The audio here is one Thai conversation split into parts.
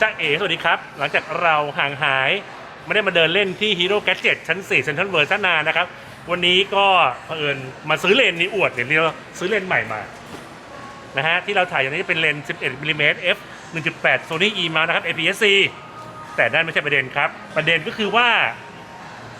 จ้าเอ๋สวัสดีครับ หลังจากเราห่างหาย ไม่ได้มาเดินเล่นที่ Hero Gadget ชั้น 4 Central World ซะนานนะครับ วันนี้ก็เผอิญมาซื้อเลนส์นี้อวดเดี๋ยวเราซื้อเลนส์ใหม่มานะฮะที่เราถ่ายอย่างนี้เป็นเลนส์11มิลลิเมตร f 1.8 Sony E mount นะครับ APS-C แต่นั่นไม่ใช่ประเด็นครับ ประเด็นก็คือว่า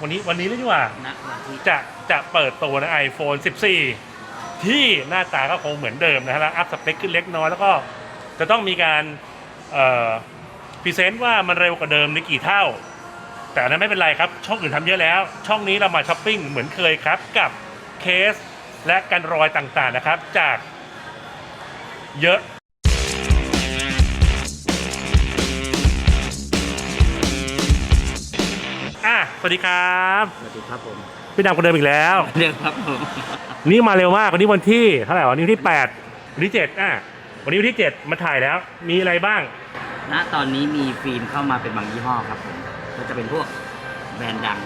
วันนี้วันนี้เลยดีกว่าณวันที่จะจะเปิดตัวใน iPhone 14 ที่หน้าตาก็คงเหมือนเดิมนะฮะแล้วอัพสเปคขึ้นเล็กน้อยแล้วก็จะต้องมีการ พรีเซนต์ว่ามันเร็วกว่าเดิมในกี่เท่า แต่อันนั้นไม่เป็นไรครับ ช่องอื่นทำเยอะแล้ว ช่องนี้เรามาช้อปปิ้งเหมือนเคยครับกับเคสและกันรอยต่างๆนะครับ จากเยอะอะสวัสดีครับสวัสดีครับผมพี่ดำคนเดิมอีกแล้วเรื่องครับผมนี่มาเร็วมากวันนี้วันที่เท่าไหร่วะวันนี้วันที่แปดวันที่เจ็ดอะวันนี้วันที่เจ็ดมาถ่ายแล้ว มีอะไรบ้าง ณตอนนี้มีฟิล์มเข้ามาเป็นบางยี่ห้อครับผมก็จะเป็นพวกแบรนด์ดัง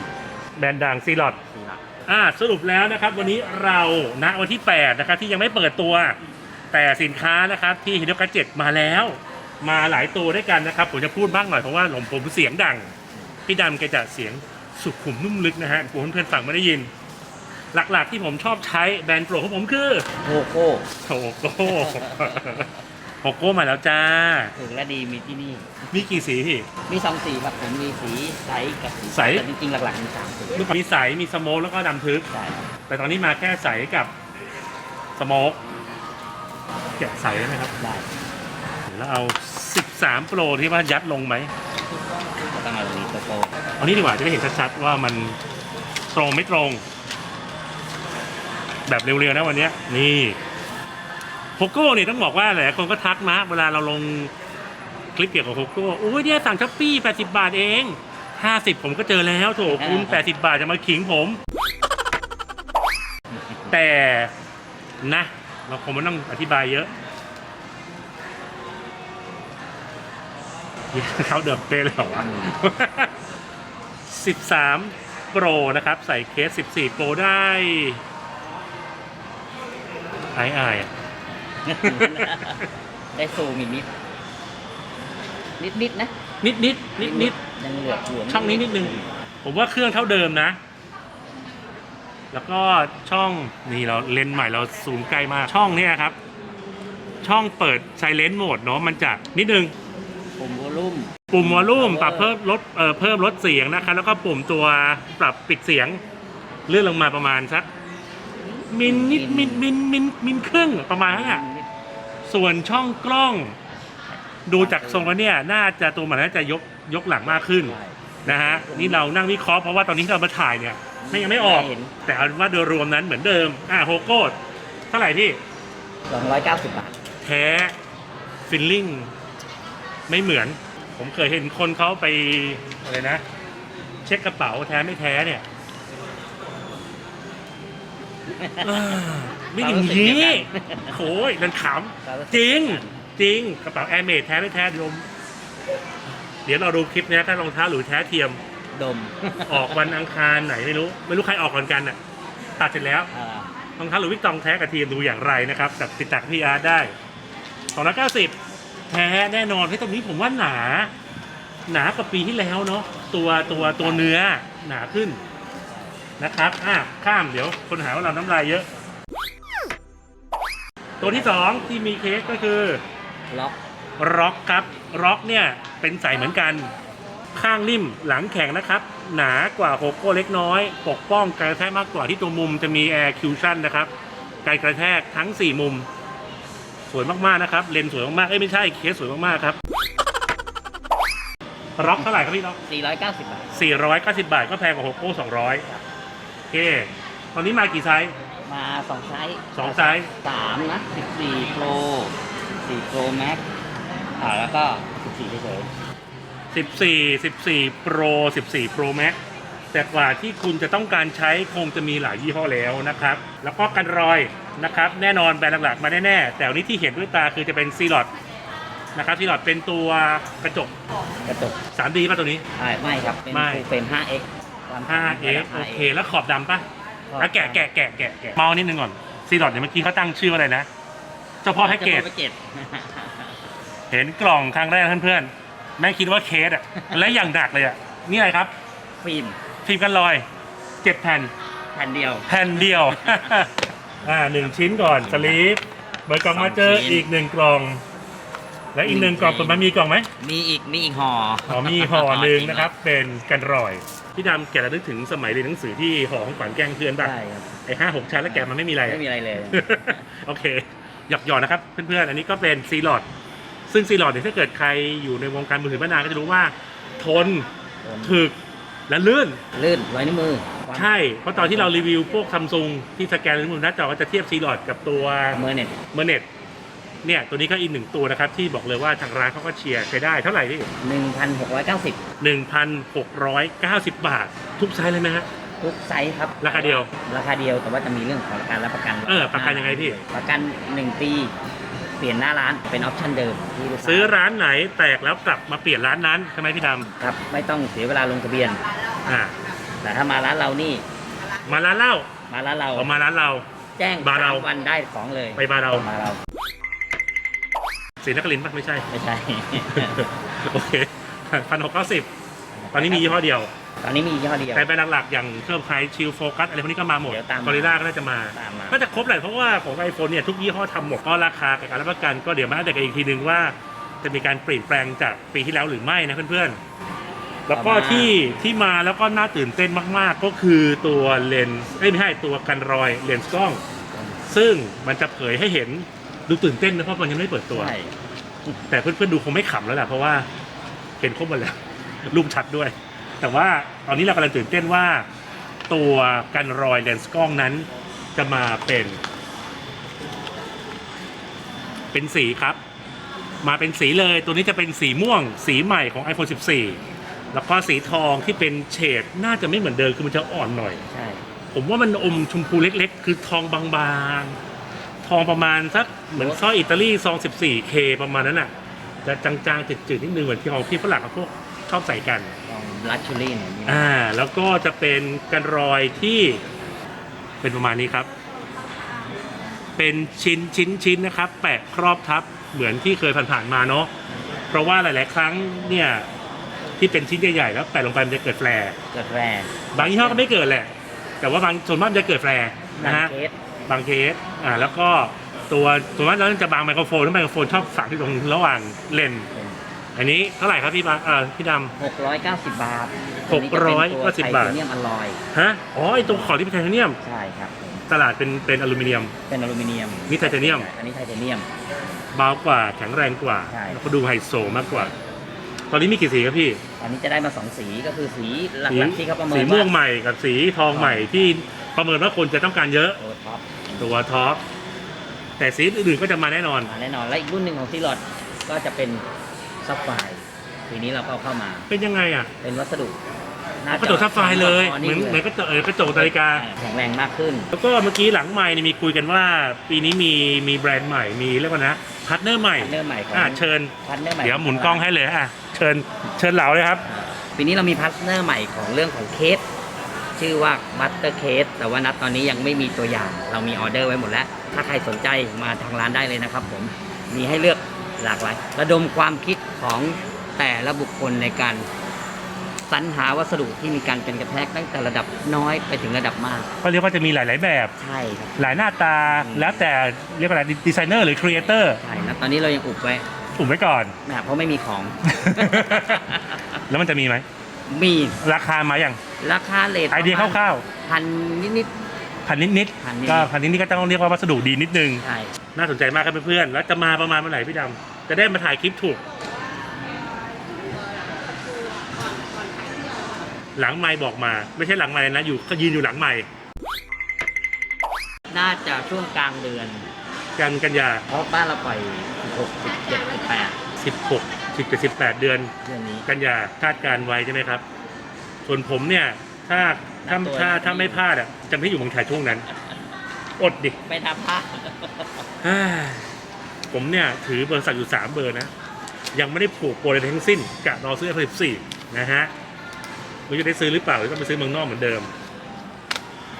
แบรนด์ดังซีลอดสีหลักอ่าสรุปแล้วนะครับ วันนี้เราณวันที่ 8 นะครับ ที่ยังไม่เปิดตัว แต่สินค้านะครับที่ฮิโนกะเจ็ดมาแล้ว มาหลายตัวด้วยกันนะครับ ผมจะพูดบ้างหน่อยเพราะว่าหลงผมเสียงดัง พี่ดำแกจะเสียงสุขุมนุ่มลึกนะฮะผมเพื่อนๆฟังไม่ได้ยิน หลักๆที่ผมชอบใช้แบรนด์โปรดของผมคือโฮโก้โทโก้ โทโก้มาแล้วจ้า ถูกและดีมีที่นี่ มีกี่สีพี่ มีสองสีครับผมมีสีใสกับสีใส แต่จริงๆหลักๆมีสามสีเมื่อก่อนมีใส มีสโมกแล้วก็ดำทึบ ใช่ครับแต่ตอนนี้มาแค่ใสกับสโมกแกะใสได้ไหมครับได้แล้วเอา 13 โปรที่ว่ายัดลงไหมก็ต้องเอาสีโตโตเอานี้ดีกว่าจะได้เห็นชัดๆว่ามันตรงไม่ตรง แบบเร็วๆนะวันเนี้ยนี่ โฮโก้เนี่ยต้องบอกว่าหลายคนก็ทักมาเวลาเราลงคลิปเกี่ยวกับโฮโก้โอ้ยเนี่ยสั่งช้อปปี้80 บาทเอง 50 ผมก็เจอแล้วโถคุณ 80 บาทจะมาขิงผม แต่นะ เราคงไม่ต้องอธิบายเยอะเขาเดิมเป๊ะเลยเหรอวะ13 Pro นะครับ ใส่เคส 14 Pro ได้อายอายอะ ได้ซูมอีกนิด นิดนิดๆนะนิดนิดนิดนิดยังเหลือหลวมช่องนี้นิดนึง ผมว่าเครื่องเท่าเดิมนะ แล้วก็ช่องนี่เราเลนส์ใหม่เราซูมใกล้มาก ช่องเนี้ยครับ ช่องเปิดไซเลนต์โหมดเนาะมันจะนิดนึง ปุ่มวอลลุ่ม ปุ่มวอลลุ่ม ปรับเพิ่มลดเอ่อเพิ่มลดเสียงนะครับ แล้วก็ปุ่มตัวปรับปิดเสียง เลื่อนลงมาประมาณสักมินนิดมินมินมินมินครึ่งประมาณนั้นอะ ส่วนช่องกล้องดูจากทรงแล้วเนี่ยน่าจะตัวมันน่าจะยกยกหลังมากขึ้นนะฮะนี่เรานั่งวิเคราะห์เพราะว่าตอนนี้เรามาถ่ายเนี่ยไม่ยังไม่ออกเห็น แต่เอาเป็นว่าโดยรวมนั้นเหมือนเดิมอ่าโฮโก้เท่าไหร่พี่สองร้อยเก้าสิบบาท แท้ฟิลลิ่งไม่เหมือน ผมเคยเห็นคนเขาไปอะไรนะ เช็คกระเป๋าแท้ไม่แท้เนี่ยเอ้อ ไม่อย่างนี้โอ้ยนันขำจริง จริงกระเป๋าแอร์เมดแท้ไม่แท้เดยวผมเดี๋ยวเราดูคลิปเนี้ยถ้ารองเท้าหรือแท้เทียม ดม ออกวันอังคารไหนไม่รู้ ไม่รู้ใครออกก่อนกันน่ะ ตัดเสร็จแล้วอ่ารองเท้าหรือวิกตองแท้กับทีมดูอย่างไรนะครับกับติดตักพี่อาร์ตได้สองร้อยเก้าสิบแท้แน่นอนที่ตรงนี้ผมว่าหนา หนากว่าปีที่แล้วเนาะตัวตัวตัวเนื้อหนาขึ้นนะครับ อะ ข้ามเดี๋ยว คนหาว่าเราน้ำลายเยอะ ตัวที่สองที่มีเคสก็คือล็อกร็อกครับร็อกเนี่ยเป็นใสเหมือนกัน ข้างนิ่มหลังแข็งนะครับ หนากว่าโฮโก้เล็กน้อย ปกป้องการกระแทกมากกว่าที่ตัวมุมจะมีแอร์คิวชั่นนะครับการกระแทกทั้ง 4 มุม สวยมากๆนะครับ เลนส์สวยมากๆเอ้ยไม่ใช่เคสสวยมากๆครับร็อกเท่าไหร่ครับพี่ร็อกสี่ร้อยเก้าสิบบาท 490 บาทก็แพงกว่าโฮโก้200โอเคตอนนี้มากี่ไซส์ มาสองไซส์สองไซส์สามนะสิบสี่โปรสี่โปรแม็กอ่าแล้วก็สิบสี่เฉย14 14 Pro 14 Pro Max แต่กว่าที่คุณจะต้องการใช้คงจะมีหลายยี่ห้อแล้วนะครับ แล้วก็กันรอยนะครับ แน่นอนแบรนด์หลักๆมาแน่ๆแต่วันนี้ที่เห็นด้วยตาคือจะเป็นซีลอดนะครับซีลอดเป็นตัวกระจกๆกระจก 3D ป่ะตัวนี้ อ่าไม่ครับ เป็นไม่ ฟูลเฟรม 5x ความ 5X โอเค แล้วขอบดำป่ะ อะแกะแกะแกะแกะแกะเมานิดนึงก่อนซีลอดเนี่ยเมื่อกี้เขาตั้งชื่อว่าอะไรนะ เจ้าพ่อแพ็กเกจเจ้าพ่อแพ็กเกจเห็นกล่องครั้งแรกเพื่อนๆแม่งคิดว่าเคสอะและอย่างหนักเลยอะนี่อะไรครับฟิล์มฟิล์มกันรอยเจ็ดแผ่น แผ่นเดียว แผ่นเดียว อ่าหนึ่งชิ้นก่อนสลีปเบิร์กล่องมาเจอสองชิ้น อีกหนึ่งกล่อง และอีกหนึ่งกล่องหนึ่งเปิดมามีกล่องไหมมีอีกมีอีกห่ออ๋อมีห่อหนึ่งนะครับ เป็นกันรอย พี่ดำแกะระลึกถึงสมัยเรียนหนังสือที่ห่อของขวัญแกล้งเพื่อนป่ะ ใช่ครับ ไอ้ห้าหกชั้นแล้วแกะมันไม่มีอะไรไม่มีอะไรเลย โอเค หยอกหยอกนะครับเพื่อนๆ อันนี้ก็เป็นซีลอดซึ่งซีลอดเนี่ยถ้าเกิดใครอยู่ในวงการมือถือมานานก็จะรู้ว่า ทนถึกและลื่น ลื่นร้อยนิ้วมือใช่ เพราะตอนที่เรารีวิวพวกซัมซุงที่สแกนมือหน้าจอก็จะเทียบซีลอดกับตัวเมอร์เน็ตเมอร์เน็ต เนี่ยตัวนี้ก็อีกหนึ่งตัวนะครับที่บอกเลยว่าทางร้านเขาก็เชียร์ใช้ได้เท่าไหร่พี่หนึ่งพันหกร้อยเก้าสิบหนึ่งพันหกร้อยเก้าสิบบาท ทุกไซส์เลยไหมฮะ ทุกไซส์ครับราคาเดียว ราคาเดียวแต่ว่าจะมีเรื่องของการรับประกันเออประกันยังไงพี่ ประกันหนึ่งปี เปลี่ยนหน้าร้านเป็นออปชั่นเดิมที่ลูกค้าซื้อร้านไหนแตกแล้วกลับมาเปลี่ยนร้านนั้นใช่ไหมพี่ดครับไม่ต้องเสียเวลาลงทะเบียนำอ่าแต่ถ้ามาร้านเรานี่มาร้านเหล้ามาร้านเราเอามาร้านเรา แจ้งบาร์เรา สมวันได้ของเลยไปบาร์เรา มาเรา ศรีนครินทร์ปะไม่ใช่ ไม่ใช่ โอเคพันหกเก้าสิบตอนนี้มียี่ห้อเดียว ตอนนี้มียี่ห้อเดียว แต่แบรนด์หลักๆอย่างเครื่องไพรชิลโฟกัสอะไรพวกนี้ก็มาหมดเดี๋ยวตามมากอริล่าก็น่าจะมาตามมา ก็จะครบแหละเพราะว่าของไอโฟนเนี่ยทุกยี่ห้อทำหมดก็ราคากับการรับประกันก็เดี๋ยวมาอัปเดตกันอีกทีนึงว่า จะมีการเปลี่ยนแปลงจากปีที่แล้วหรือไม่นะเพื่อนๆ แล้วก็ที่ที่มาแล้วก็น่าตื่นเต้นมากๆ ก็คือตัวเลนส์เอ้ยไม่ใช่ตัวกันรอยเลนส์กล้อง ซึ่งมันจะเผยให้เห็น ดูตื่นเต้นนะเพราะมันยังไม่เปิดตัว ใช่แต่เพื่อนๆดูคงไม่ขำแล้วแหละเพราะว่าเห็นครบหมดแล้ว รูปชัดด้วย แต่ว่าตอนนี้เรากำลังตื่นเต้นว่า ตัวกันรอยเลนส์กล้องนั้น จะมาเป็น เป็นสีครับ มาเป็นสีเลยตัวนี้จะเป็นสีม่วง สีใหม่ของ iPhone 14 แล้วก็สีทองที่เป็นเฉดน่าจะไม่เหมือนเดิมคือมันจะอ่อนหน่อย ใช่ผมว่ามันอมชมพูเล็ก ๆ คือทองบางๆ ทองประมาณสัก เหมือนสร้อยอิตาลีซอง 14K ประมาณนั้นน่ะ จะจางๆจืดๆนิดนึงเหมือนที่ของที่ฝรั่งเขาพวกชอบใส่กันของลักชูรี่เนี่ยมีอ่า แล้วก็จะเป็นกันรอยที่เป็นประมาณนี้ครับ เป็นชิ้นชิ้นชิ้นนะครับ แปะครอบทับเหมือนที่เคยผ่านๆมาเนาะ เพราะว่าหลาย ๆ ครั้งเนี่ยที่เป็นชิ้นใหญ่ๆแล้วแปะลงไปมันจะเกิดแฟลร์ เกิดแรร์บางยี่ห้อก็ไม่เกิดแหละ แต่ว่าบางส่วนมากมันจะเกิดแฟร์นะฮะเคส บางเคส อ่า แล้วก็ ตัวส่วนมากเราจะบางไมโครโฟนแล้วไมโครโฟนชอบฝังที่ตรงระหว่างเลนส์อันนี้เท่าไหร่ครับพี่บางเอ่อพี่ดหกร้อยเก้าสิบบาทหกร้อยเก้าสิบบาทเนียมอลลอยำฮะอ๋อไอตรงขอบที่เป็นไทเทเนียม ใช่ครับผมตลาดเป็นเป็นอลูมิเนียมเป็นอลูมิเนียมนี่ไทเทเนียม อันนี้ไทเทเนียม เบากว่าแข็งแรงกว่าใช่ แล้วก็ดูไฮโซมากกว่า ตอนนี้มีกี่สีครับพี่ อันนี้จะได้มาสองสีก็คือสีหสีลักๆที่เขาประเมินสีม่วงใหม่กับสีทองใหม่ที่ประเมินว่าคนจะต้องการเยอะ โอ้ท็อปตัวท็อป แต่สีอื่นๆก็จะมาแน่นอนมาแน่นอน และอีกรุ่นหนึ่งของซีลอดก็จะเป็นซับไฟทีนี้เราก็เอาเข้ามา เป็นยังไงอะเป็นวัสดุหน้ากระจกซับไฟร์เลยอ๋อเหมือนลยเหมือนกระจกเออกระจกนาฬิกาแข็งแรงมากขึ้น แล้วก็เมื่อกี้หลังใหม่นี่มีคุยกันว่า ปีนี้มีมีแบรนด์ใหม่ มีเรียกว่านะพาร์ทเนอร์ใหม่พาร์ทเนอร์ใหม่ของอ่าเชิญ พาร์ทเนอร์ใหม่เดี๋ยวหมุนกล้องให้เลยอะเชิญเชิญเหลาเลยครับอ่าปีนี้เรามีพาร์ทเนอร์ใหม่ของเรื่องของเคส ชื่อว่าบัตเตอร์เคสแต่ว่านัดตอนนี้ยังไม่มีตัวอย่าง เรามีออเดอร์ไว้หมดแล้ว ถ้าใครสนใจมาทางร้านได้เลยนะครับผมมีให้เลือกหลากหลาย ระดมความคิดของแต่ละบุคคลในการสรรหาวัสดุที่มีการเป็นกระแทกตั้งแต่ระดับน้อยไปถึงระดับมาก ก็เรียกว่าจะมีหลาย ๆ แบบ ใช่ครับ หลายหน้าตาอืมแล้วแต่เรียกว่าอะไรดีไซเนอร์หรือครีเอเตอร์ใช่นะตอนนี้เรายังอุบไว้อุ่มไว้ก่อนนะเพราะไม่มีของ แล้วมันจะมีไหม มีราคามาอย่างราคาเลทไอเดียคร่าวพันนิด ๆ พันนิดพันนิดๆก็พันนิดๆก็ต้องเรียกว่าวัสดุดีนิดนึง ๆใช่น่าสนใจมากครับเพื่อนๆ แล้วจะมาประมาณเมื่อไหร่พี่ดำ จะได้มาถ่ายคลิปถูก หลังไม้บอกมา ไม่ใช่หลังไม้นะ อยู่เขายืนอยู่หลังไม้น่าจะช่วงกลางเดือน กันกันยาเพราะบ้านเราปล่อย16 17 18 16 17 18เดือนเดือนนี้ กันยาคาดการณ์ไว้ใช่ไหมครับ ส่วนผมเนี่ย ถ้าถ้าตัว ถ้านี้ถ้าไม่พลาดอะจะไม่อยู่เมืองไทยช่วงนั้น อดดิไม่ทำพลาดอ่าผมเนี่ยถือบริษัทอยู่3เบอร์นะ ยังไม่ได้ผูกโปรอะไรทั้งสิ้นกะรอซื้อ iPhone 14 นะฮะไม่รู้จะได้ซื้อหรือเปล่าหรือต้องไปซื้อเมืองนอกเหมือนเดิม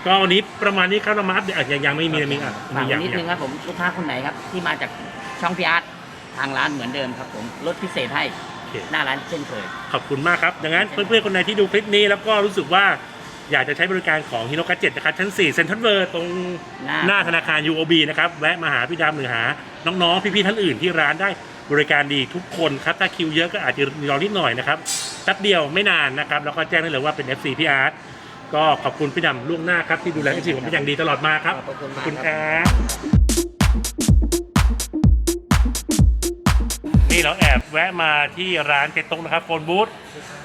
ก็วันนี้ประมาณนี้ครับเรามาอัปเดตอะยังยังไม่มีมีอะฝามีกอย่างนิดอย่านึงงครับผมลูกค้าคนไหนครับ ที่มาจากช่องพีอาร์ต ทางร้านเหมือนเดิมครับผมลดพิเศษให้หน้าร้านเช่นเคย ขอบคุณมากครับ ดังนั้นเพื่อนๆคนไหนที่ดูคลิปนี้แล้วก็รู้สึกว่าอยากจะใช้บริการของฮิโนกะเจ็นะครับ ชั้น 4 เซ็นทรัลเวิร์ตรงหน้าหน้าธนาคาร UOB นะครับ แวะมาหาพี่ดำหรือหา น้องๆ พี่ๆท่านอื่นที่ร้านได้บริการดีทุกคนครับ ถ้าคิวเยอะก็อาจจะรอนิดหน่อยนะครับแป๊บเดียวไม่นานนะครับ แล้วก็แจ้งได้เลยว่าเป็น FC พี่อาร์ตก็ขอบคุณพี่ดำล่วงหน้าครับที่ดูแลที่ผมเป็นอย่างดีตลอดมาครับขอบคุณมากคุณคครับ นี่เราแอบแวะมาที่ร้านเจตงนะครับโฟนบูธ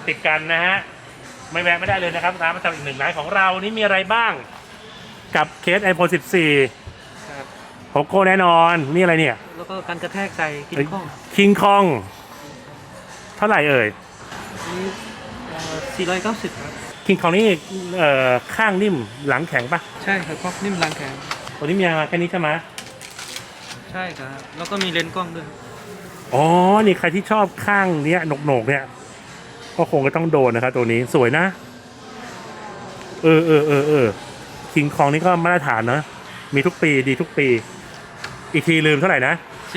ติดกันนะฮะไม่แวะไม่ได้เลยนะครับร้านประจำอีกหนึ่งร้านของเรานี่มีอะไรบ้าง กับเคส iPhone 14ครับโฮโก้แน่นอน นี่อะไรเนี่ยแล้วก็การกระแทกใส่กินข้องคิงคอง เท่าไหร่เอ่ยนี่เอ่อ490ครับ คิงคองนี่เอ่อข้างนิ่มหลังแข็งปะใช่ครับกล้องนิ่มรังแข็งตัวนี้มีมาแค่นี้ใช่ไหมใช่ครับ แล้วก็มีเลนส์กล้องด้วย อ๋อ นี่ใครที่ชอบข้างเนี้ยหนกๆเนี่ย ก็คงจะต้องโดนนะครับตัวนี้สวยนะ เออเออเออเออคิงคองนี่ก็มาตรฐานนะ มีทุกปีดีทุกปี อีกทีลืมเท่าไหร่นะ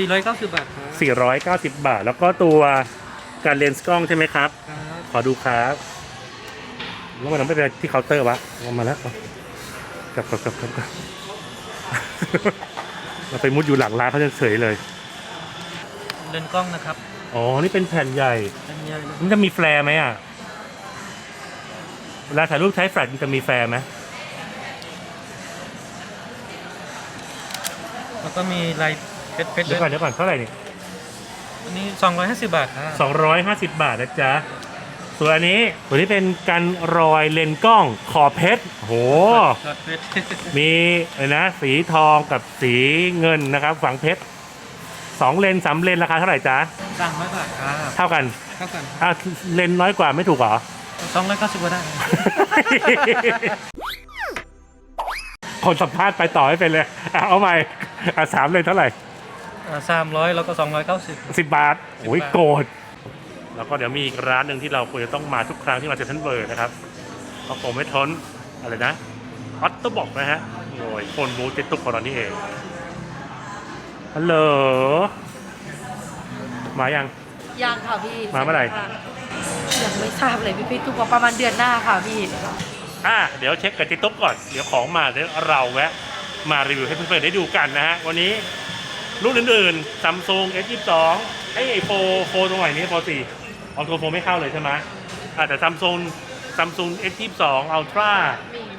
490 บาทครับ 490 บาท แล้วก็ตัวการเลนส์กล้องใช่ไหมครับครับขอดูครับแล้วมันไม่เป็นที่เคาน์เตอร์วะเอามาแล้วเอากลับกลับกลับกลับกลับ เราไปมุดอยู่หลังร้านเขาจะเฉยเลย เลนส์กล้องนะครับอ๋อ นี่เป็นแผ่นใหญ่ อันใหญ่เลยมันจะมีแฟลร์ไหมอะ เวลาถ่ายรูปใช้แฟลชมันจะมีแฟลร์ไหมแล้วก็มีลายเพชรเพชรเดี๋ด้ยววยก่อนเดี๋ยวก่อนเท่าไหร่นี่อันนี้ 250 บาทครับสองร้อยห้าสิบบาทนะจ๊ะ ส่วนอันนี้ ตัวนี้เป็นการรอยเลนส์กล้องขอบเพชรโหหลอดเพชร มีอะไรนะ สีทองกับสีเงินนะครับ ฝังเพชร สองเลนสามเลนราคาเท่าไหร่จ๊ะ300บาทครับเท่ากันเท่ากันอะเลนน้อยกว่าไม่ถูกเหรอ290ก็ได้ คนสัมภาษณ์ไปต่อให้เป็นเลยอะเอาใหม่อะสามเลนเท่าไหร่ สามร้อยแล้วก็290สิบบาทโอ้ยบาท โกรธแล้วก็เดี๋ยวมีอีกร้านหนึ่งที่เราควรจะต้องมาทุกครั้งที่มาเซ็นทรัลเวิร์นะครับเพราะผมไม่ทนอะไรนะออตโตบอกนะฮะโอ้ยคนบูติดตุกของเรานี่เอง ฮัลโหล มายัง ยังค่ะพี่มาเมื่อไหร่ ค่ะยังไม่ทราบเลยพี่พี่ทุกว่าประมาณเดือนหน้าค่ะพี่ อะเดี๋ยวเช็คกับติตุ๊กก่อน เดี๋ยวของมาเดี๋ยวเราแวะ มารีวิวให้เพื่อนๆได้ดูกันนะฮะ วันนี้รุ่นอื่นๆ Samsung S22 ไอ้ไอโฟโฟตรงไหนนี้โฟ4ออโตโฟไม่เข้าเลยใช่ไหมอะแต่ Samsung Samsung S22 Ultra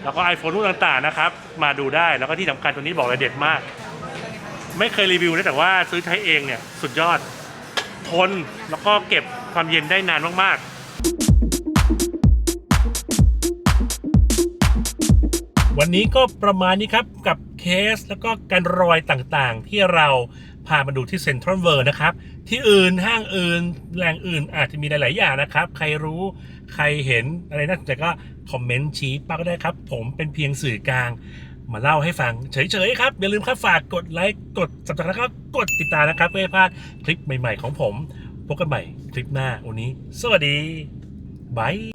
แล้วก็ iPhone รุ่นต่างๆนะครับ มาดูได้แล้วก็ที่สำคัญตัวนี้บอกเลยเด็ดมาก ไม่เคยรีวิวนะแต่ว่าซื้อใช้เองเนี่ยสุดยอด ทนแล้วก็เก็บความเย็นได้นานมากๆ วันนี้ก็ประมาณนี้ครับกับเคสแล้วก็การรอยต่างๆ ที่เราพามาดูที่เซ็นทรัลเวิร์นะครับ ที่อื่นห้างอื่นแหล่งอื่นอาจจะมีหลาย ๆ อย่างนะครับ ใครรู้ใครเห็นอะไรน่าสนใจก็คอมเมนต์ชี้ป้าก็ได้ครับ ผมเป็นเพียงสื่อกลาง มาเล่าให้ฟังเฉยๆครับ อย่าลืมครับฝากกดไลค์กด subscribe แล้วก็กดติดตามนะครับเพื่อพลาดคลิปใหม่ๆของผม พบกันใหม่คลิปหน้าวันนี้ สวัสดีบาย